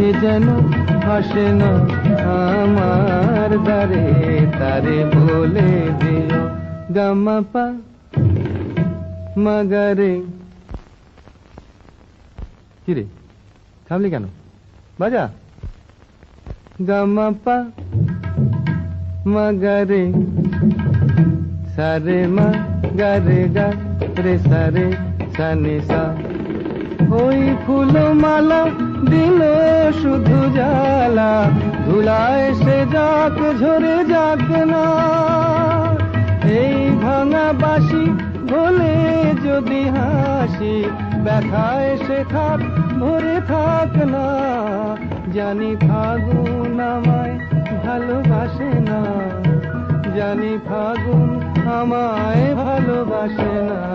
সে যেন হাসে না, আমার দ্বারে তারে বলে দিও গামাপা মাগারে। কিরে থামলি কেন? বাজা। গামাপা মাগারে। সারে মা গারে গা, রে সারে সানে সা। ফুলমালা দিল শুধু জ্বালা। ধুলায় সে যাক, ঝরে যাক না। এই ভাঙা বাসি ভোলে যদি হাসি, ব্যথায় সে থাক, ভরে থাক না। জানি ফাগুন আমায় ভালোবাসে না। জানি ফাগুন আমায় ভালোবাসে না।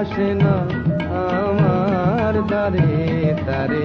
আসে না আমার দ্বারে তারে